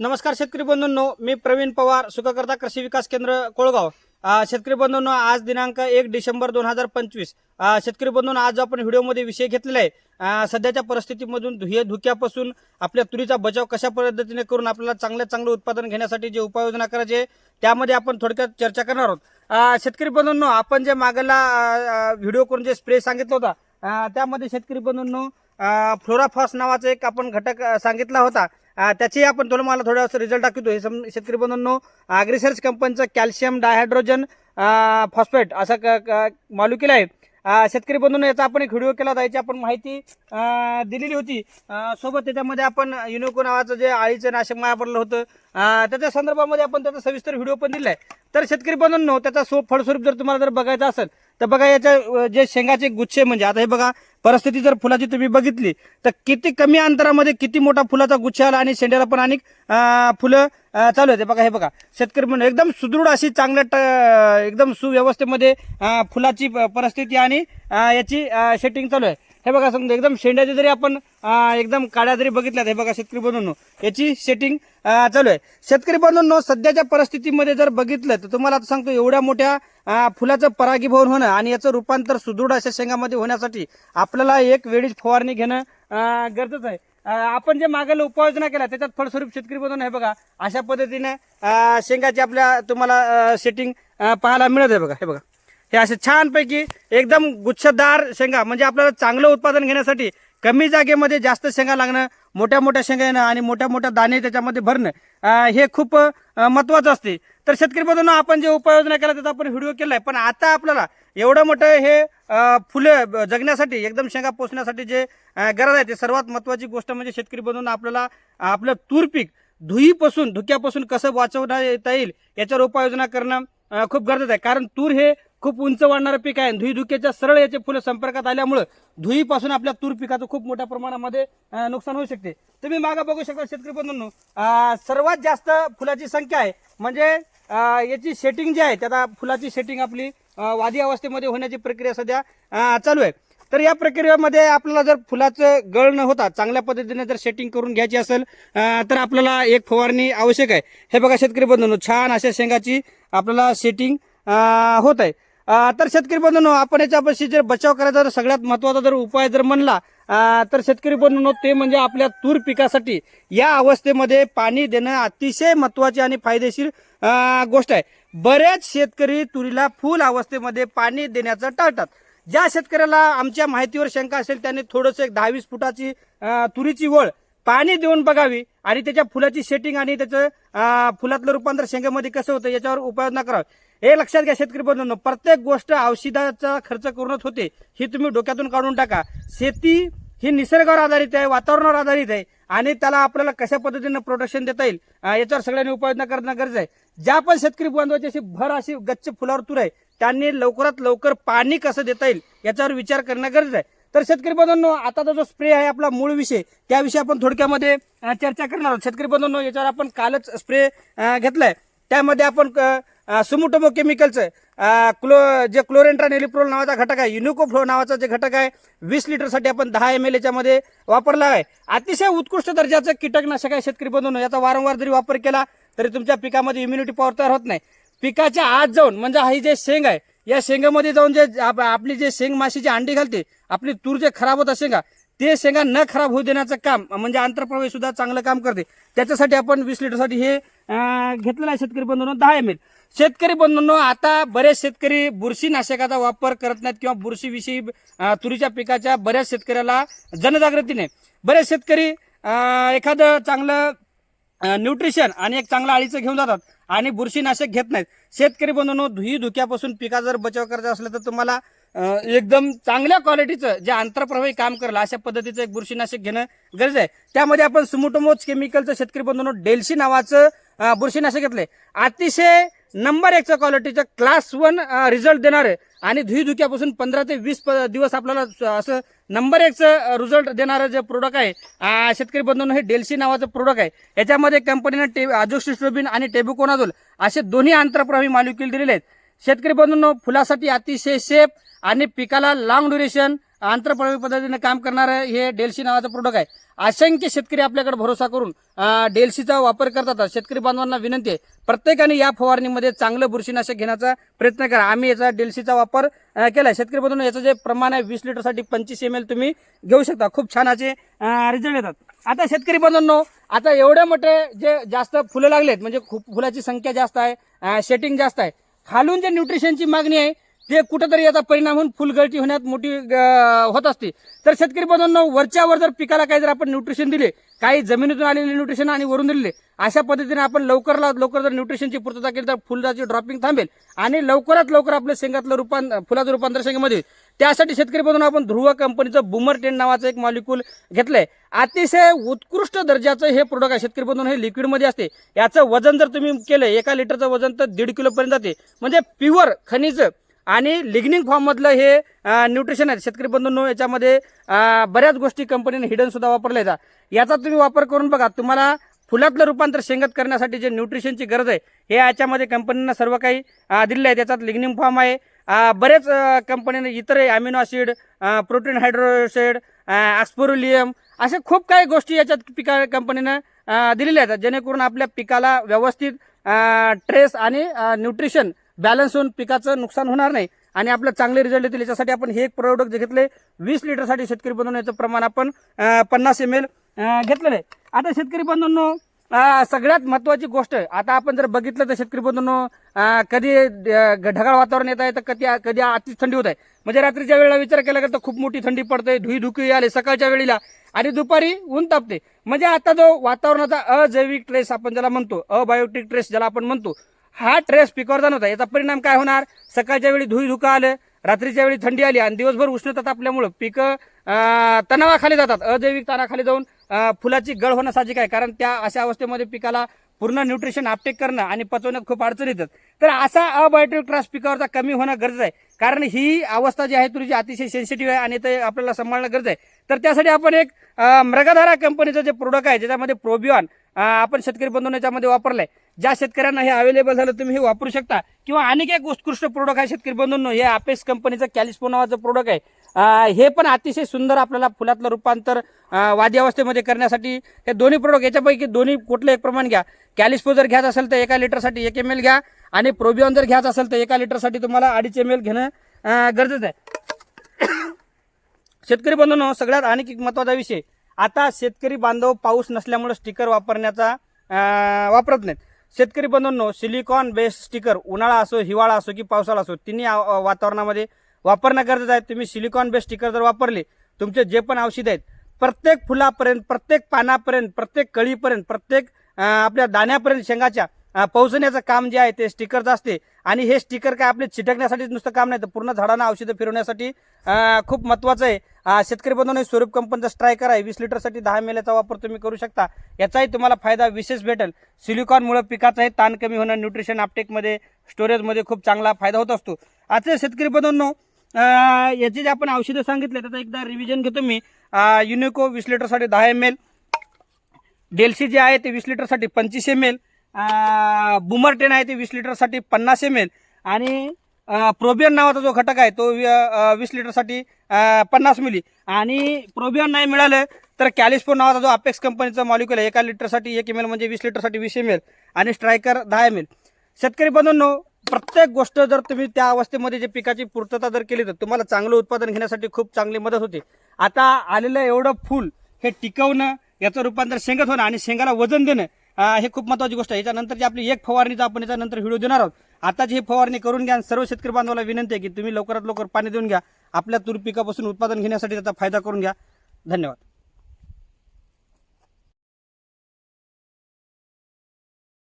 नमस्कार शेतकरी बंधूंनो मी प्रवीण पवार सुखकर्ता कृषी विकास केंद्र कोळगाव. शेतकरी बंधूंनो आज दिनांक एक डिसेंबर दोन हजार पंचवीस. शेतकरी बंधूंनो आज आपण व्हिडिओमध्ये विषय घेतलेला आहे. सध्याच्या परिस्थितीमधून धुये धुक्यापासून आपल्या तुरीचा बचाव कशा पद्धतीने करून आपल्याला चांगलं चांगलं उत्पादन घेण्यासाठी जे उपाययोजना करायचे आहे, त्यामध्ये आपण थोडक्यात चर्चा करणार आहोत. शेतकरी बंधूंनो आपण जे मागला व्हिडिओ करून जे स्प्रे सांगितलं होता त्यामध्ये शेतकरी बंधूंनो फ्लोराफॉस नावाचा एक आपण घटक सांगितला होता. त्याची आपण थोडं मला थोडं रिझल्ट दाखवतो. हे सम शेतकरी बंधूंनो अग्रिसर्च कंपनीचं कॅल्शियम डायहायड्रोजन फॉस्फेट असा क मालिक्युल आहे. शेतकरी बंधूंनो याचा आपण एक व्हिडिओ केला होता. याची आपण माहिती दिलेली होती. सोबत त्याच्यामध्ये आपण युनिको नावाचं जे आळीचं नाशक पडलं होतं. त्याच्या संदर्भामध्ये आपण त्याचा सविस्तर व्हिडिओ पण दिला आहे तर शेतकरी बंधूंनो त्याचा सो फळस्वरूप जर तुम्हाला जर बघायचं असेल तर बघा याच्या जे शेंगाचे गुच्छे म्हणजे आता हे बघा परिस्थिती जर फुलाची तुम्ही बघितली तर किती कमी अंतरामध्ये किती मोठा फुलाचा गुच्छ आला आणि शेंड्याला पण अनेक फुलं चालू होते. बघा हे बघा शेतकरी म्हणून एकदम सुदृढ अशी चांगल्या ट- एकदम सुव्यवस्थेमध्ये फुलाची परिस्थिती आणि याची शेटिंग चालू आहे. हे बघा समजा एकदम शेंड्याचे जरी आपण एकदम काड्या जरी बघितल्यात हे बघा शेतकरी बंधूंनो याची सेटिंग चालू आहे. शेतकरी बंधूंनो सध्याच्या परिस्थितीमध्ये जर बघितलं तर तुम्हाला आता सांगतो एवढ्या मोठ्या फुलाचं परागीभवन होणं आणि याचं रूपांतर सुदृढ अशा शेंगामध्ये होण्यासाठी आपल्याला एक वेळीच फवारणी घेणं गरजेचं आहे. आपण जे मागायला उपाययोजना केल्या त्याच्यात फळस्वरूप शेतकरी बंधून हे बघा अशा पद्धतीने शेंगाची आपल्या तुम्हाला सेटिंग पाहायला मिळत आहे बघा हे बघा. हे असे छानपैकी एकदम गुच्छदार शेंगा म्हणजे आपल्याला चांगलं उत्पादन घेण्यासाठी कमी जागेमध्ये जास्त शेंगा लागणं मोठ्या मोठ्या शेंगा येणं आणि मोठ्या मोठ्या दाणे त्याच्यामध्ये भरणं हे खूप महत्त्वाचं महत्वाचं असते. तर शेतकरी बंधूंनो आपण जे उपाययोजना केला त्याचा आपण व्हिडिओ केलाय पण आता आपल्याला एवढं मोठं हे फुलं जगण्यासाठी एकदम शेंगा पोचण्यासाठी जे गरज आहे ते सर्वात महत्वाची गोष्ट म्हणजे शेतकरी बंधूंना आपल्याला आपलं तूर पीक धुईपासून धुक्यापासून कसं वाचवता येता येईल याच्यावर उपाययोजना करणं खूप गरजेचं आहे. कारण तूर हे खूप उंच वाढणारं पीक आहे. धुई धुक्याच्या सरळ याचे फुलं संपर्कात आल्यामुळं धुईपासून आपल्या तूर पिकाचं खूप मोठ्या प्रमाणामध्ये नुकसान होऊ शकते. तुम्ही मागं बघू शकता शेतकरी बंधूंनो सर्वात जास्त फुलाची संख्या आहे. म्हणजे याची सेटिंग जी आहे त्याचा फुलाची सेटिंग आपली वादी अवस्थेमध्ये होण्याची प्रक्रिया सध्या चालू आहे. तर या प्रक्रियेमध्ये आपल्याला जर फुलाचं गळ न होता चांगल्या पद्धतीने जर सेटिंग करून घ्यायची असेल तर आपल्याला एक फवारणी आवश्यक आहे. हे बघा शेतकरी बंधूंनो छान अशा शेंगाची आपल्याला सेटिंग होत आहे. तर शेतकरी बंधूंनो आपण याच्यापाशी जर बचाव करायचा जर सगळ्यात महत्त्वाचा जर उपाय जर म्हणला तर शेतकरी बंधूंनो ते म्हणजे आपल्या तूर पिकासाठी या अवस्थेमध्ये पाणी देणं अतिशय महत्वाची आणि फायदेशीर गोष्ट आहे. बरेच शेतकरी तुरीला फुल अवस्थेमध्ये पाणी देण्याचं टाळतात. ज्या शेतकऱ्याला आमच्या माहितीवर शंका असेल त्याने थोडंसं एक दहावीस फुटाची तुरीची वळ पाणी देऊन बघावी आणि त्याच्या फुलाची सेटिंग आणि त्याचं फुलातलं रूपांतर शेंगामध्ये कसं होतं याच्यावर उपाययोजना करावी. हे लक्षात घ्या शेतकरी बंधूंनो प्रत्येक गोष्ट औषधाचा खर्च करूनच होते. ही तुम्ही डोक्यातून काढून टाका. शेती ही निसर्गावर आधारित आहे वातावरणावर आधारित आहे आणि त्याला आपल्याला कशा पद्धतीनं प्रोटेक्शन देता येईल याच्यावर सगळ्यांनी उपाययोजना करणं गरजेचं आहे. ज्या पण शेतकरी बांधवाची अशी भर अशी गच्च फुलावर तूर आहे त्यांनी लवकरात लवकर पाणी कसं देता येईल याच्यावर विचार करणं गरजेचं आहे. तर शेतकरी बंधूंनो आताचा जो स्प्रे आहे आपला मूळ विषय त्याविषयी आपण थोडक्यामध्ये चर्चा करणार आहोत. शेतकरी बंधूंनो याच्यावर आपण कालच स्प्रे घेतलाय. त्यामध्ये आपण सुमुटोमो केमिकलचं क्लो जे क्लोरेंट्रा नेलिप्रोल नावाचा घटक आहे युनिकोफ्लो नावाचा जे घटक आहे वीस लिटरसाठी आपण दहा एम एल एच्यामध्ये वापरला आहे. अतिशय उत्कृष्ट दर्जाचं कीटकनाशक आहे शेतकरी बंधून. याचा वारंवार जरी वापर केला तरी तुमच्या पिकामध्ये इम्युनिटी पॉवर तयार होत नाही. पिकाच्या आत जाऊन म्हणजे ही जे शेंग आहे या शेंगामध्ये जाऊन जे आप- आपली जे शेंग माशी जी अंडी घालते आपली तूर जे खराब होत शेंगा ते शेंगा न खराब होऊ देण्याचं काम म्हणजे आंतरप्रवेश सुद्धा चांगलं काम करते. त्याच्यासाठी आपण वीस लिटरसाठी हे घेतलेलं आहे शेतकरी बंधूंनो दहा एम एल शेतकरी बंधूंनो आता बरेच शेतकरी बुरशीनाशकाचा वापर करत नाहीत किंवा बुरशीविषयी तुरीच्या पिकाच्या बऱ्याच शेतकऱ्याला जनजागृती नाही. बरेच शेतकरी एखादं चांगलं न्यूट्रिशन आणि एक चांगलं आळीचं घेऊन जातात. आणि बुरशीनाशक घेत नाहीत. शेतकरी बंधूंनो धुई धुक्यापासून पिका जर बचाव करायचा असला तर तुम्हाला एकदम चांगल्या क्वालिटीचं जे आंतरप्रवाही काम करेल अशा पद्धतीचं एक बुरशीनाशक घेणं गरजेचं आहे. त्यामध्ये आपण सुमुटोमोच केमिकलचं शेतकरी बंधूंनो डेल्शी नावाचं बुरशीनाशक घेतलंय. अतिशय नंबर एकचं क्वालिटीचं क्लास वन रिझल्ट देणारे आणि धुई धुक्यापासून पंधरा ते वीस प- दिवस आपल्याला असं नंबर एकचं रिझल्ट देणारं जे प्रोडक्ट आहे शेतकरी बंधूंनो हे डेल्सी नावाचं प्रोडक्ट आहे. याच्यामध्ये कंपनीनं टे अजोक्सिस्ट्रोबिन आणि टेबुकोनाझोल असे दोन्ही आंतरप्रवाही मालिक्युल दिलेले आहेत. शेतकरी बंधूंनो फुलासाठी अतिशय सेफ आणि पिकाला लाँग ड्युरेशन आंतरप्रभावी पद्धतीने काम करणारं हे डेल्सी नावाचं प्रोडक्ट आहे. असंख्य शेतकरी आपल्याकडे भरोसा करून अं, डेल्सीचा वापर करतात. शेतकरी बांधवांना विनंती आहे प्रत्येकाने या फवारणीमध्ये चांगलं बुरशीनाशक घेण्याचा प्रयत्न करा. आम्ही याचा डेल्सीचा वापर केला शेतकरी बंधूंनो याचं जे प्रमाण आहे वीस लिटरसाठी पंचवीस एम एल तुम्ही घेऊ शकता. खूप छान असे रिझल्ट येतात. आता शेतकरी बंधूंनो आता एवढे मोठे जे जास्त फुलं लागलेत म्हणजे खूप फुलाची संख्या जास्त आहे सेटिंग जास्त आहे खालून जे न्यूट्रिशनची मागणी आहे ते कुठंतरी याचा परिणाम होऊन फुलगळती होण्यात मोठी होत असते. तर शेतकरी बंधूंनो वरच्यावर जर पिकाला काही जर आपण न्यूट्रिशन दिले काही जमिनीतून आलेले न्यूट्रिशन आणि वरून दिले अशा पद्धतीने आपण लवकर लवकर जर न्यूट्रिशनची पूर्तता केली तर फुलाची ड्रॉपिंग थांबेल. आणि लवकरात लवकर आपल्या शेंगातलं रूपां फुलाचं रूपांतर शेंगामध्ये. त्यासाठी शेतकरी बंधूंनो आपण ध्रुव कंपनीचं बुमर टेन नावाचं एक मॉलिक्यूल घेतलंय. अतिशय उत्कृष्ट दर्जाचं हे प्रोडक्ट आहे. शेतकरी बंधूंनो हे लिक्विडमध्ये असते. याचं वजन जर तुम्ही केलं एका लिटरचं वजन तर दीड किलोपर्यंत जाते. म्हणजे प्युअर खनिज आणि लिग्निंग फॉर्ममधलं हे न्यूट्रिशन आहे. शेतकरी बंधूंनो याच्यामध्ये बऱ्याच गोष्टी कंपनीने हिडन सुद्धा वापरल्या जातात याचा तुम्ही वापर करून बघा. तुम्हाला फुलातलं रूपांतर शेंगत करण्यासाठी जे न्यूट्रिशनची गरज आहे हे याच्यामध्ये कंपनीनं सर्व काही दिलेलं आहे. त्याच्यात लिग्निंग फॉर्म आहे. बरेच कंपनीने इतर अॅमिनो ॲसिड प्रोटीन हायड्रोसाईड ॲस्पोरुलियम असे खूप काही गोष्टी याच्यात पिका कंपनीनं दिलेल्या आहेत. जेणेकरून आपल्या पिकाला व्यवस्थित ट्रेस आणि न्यूट्रिशन बॅलन्स होऊन पिकाचं नुकसान होणार नाही. आणि आपलं चांगले रिझल्ट येतील. याच्यासाठी आपण हे एक प्रोडक्ट जे घेतले वीस लिटरसाठी शेतकरी बनवण्याचं प्रमाण आपण पन्नास एम एल घेतलेलं आहे. आता शेतकरी बंधूंनो सगळ्यात महत्वाची गोष्ट आता आपण जर बघितलं तर शेतकरी बंधूंनो कधी ढगाळ वातावरण येत आहे तर कधी कधी अति थंडी होत आहे. म्हणजे रात्रीच्या वेळेला विचार केला तर खूप मोठी थंडी पडते धुई धुकी आले सकाळच्या वेळेला आणि दुपारी ऊन तापते. म्हणजे आता जो वातावरणाचा अजैविक ट्रेस आपण ज्याला म्हणतो अबायोटिक ट्रेस ज्याला आपण म्हणतो हा ट्रेस पिकावर जाणवता याचा परिणाम काय होणार? सकाळच्या वेळी धुई धुका आलं रात्रीच्या वेळी थंडी आली आणि दिवसभर उष्णता तापल्यामुळं पिकं तणावाखाली जातात अजैविक तणाखाली जाऊन फुलाची गळ होणं साहजिक आहे कारण त्या अशा अवस्थेमध्ये पिकाला पूर्ण न्यूट्रिशन आपटेक करणं आणि पचवण्यात खूप अडचण येतात. तर असा अबायोटिक ट्रास पिकावरचा कमी होणं गरज आहे. कारण ही अवस्था जी आहे तुझी अतिशय सेन्सिटिव्ह आहे आणि ते आपल्याला सांभाळणं गरज आहे. तर त्यासाठी आपण एक मृगधारा कंपनीचं जे प्रोडक्ट आहे ज्याच्यामध्ये प्रोबियॉन आपण शेतकरी बंधून याच्यामध्ये वापरलंय ज्या शेतकऱ्यांना हे अवेलेबल झालं तुम्ही हे वापरू शकता. किंवा आणखी एक उत्कृष्ट प्रोडक्ट आहे शेतकरी बंधूंनो हे आपेस कंपनीचं कॅलिस्पो नावाचं प्रोडक्ट आहे. हे पण अतिशय सुंदर आपल्याला फुलातलं रूपांतर वादी अवस्थेमध्ये करण्यासाठी हे दोन्ही प्रोडक्ट याच्यापैकी दोन्ही कुठलं एक प्रमाण घ्या. कॅलिस्पो जर घ्यायचं असेल तर एका लिटरसाठी एक एम एल घ्या आणि प्रोबियॉन जर घ्यायचं असेल तर एका लिटरसाठी तुम्हाला अडीच एम एल घेणं गरजेचं आहे. शेतकरी बंधूंनो सगळ्यात आणखी एक महत्त्वाचा विषय. आता शेतकरी बांधव पाऊस नसल्यामुळे स्टिकर वापरण्याचा वापरत नाहीत. शेतकरी बंधूंनो सिलिकॉन बेस्ड स्टिकर उन्हाळा असो हिवाळा असो की पावसाळा असो तिन्ही वातावरणामध्ये वापरणं गरजेचं आहे तुम्ही सिलिकॉन बेस्ड स्टिकर जर वापरले तुमचे जे पण औषध आहेत प्रत्येक फुलापर्यंत प्रत्येक पानापर्यंत प्रत्येक कळीपर्यंत प्रत्येक आपल्या दाण्यापर्यंत शेंगाच्या पोहोचण्याचं काम जे आहे ते स्टिकरचं असते. आणि हे स्टिकर काय आपले चिटकण्यासाठी नुसतं काम नाही तर पूर्ण झाडांना औषधं फिरवण्यासाठी खूप महत्वाचं आहे. शेतकरी बंधूंनो स्वरूप कंपनीचा स्ट्रायकर आहे वीस लिटरसाठी दहा मेल्याचा वापर तुम्ही करू शकता. याचाही तुम्हाला फायदा विशेष भेटेल. सिलिकॉनमुळे पिकाचाही ताण कमी होणं न्यूट्रिशन आपटेकमध्ये स्टोरेजमध्ये खूप चांगला फायदा होत असतो. आता शेतकरी बंधूंनो याचे जे आपण औषधं सांगितले त्याचा एकदा रिव्हिजन घेतो मी. युनिको वीस लिटरसाठी दहा एम एल डेल्सी जे आहे ते वीस लिटरसाठी पंचवीस एम एल बुमरटेन आहे ते वीस लिटरसाठी पन्नास एम एल आणि प्रोबियन नावाचा जो घटक आहे तो वीस लिटरसाठी पन्नास मिली. आणि प्रोबियन नाही मिळालं तर कॅलिस्पो नावाचा जो अपेक्स कंपनीचा मॉलिक्युल आहे एका लिटरसाठी एक एम एल म्हणजे वीस लिटरसाठी वीस एम एल आणि स्ट्रायकर दहा एम एल शेतकरी बंधूंनो प्रत्येक गोष्ट जर तुम्ही त्या अवस्थेमध्ये जे पिकाची पूर्तता जर केली तर तुम्हाला चांगलं उत्पादन घेण्यासाठी खूप चांगली मदत होते. आता आलेलं एवढं फूल हे टिकवणं याचं रूपांतर शेंगत होणं आणि शेंगाला वजन देणं हे खूप महत्वाची गोष्ट आहे. याच्यानंतर जी आपली एक फवारणीचा आपण याच्यानंतर व्हिडिओ देणार आहोत. आताची ही फवारणी करून घ्या आणि सर्व शेतकरी बांधवाला विनंती आहे की तुम्ही लवकरात लवकर पाणी देऊन घ्या. आपल्या तूर पिकापासून उत्पादन घेण्यासाठी त्याचा फायदा करून घ्या. धन्यवाद.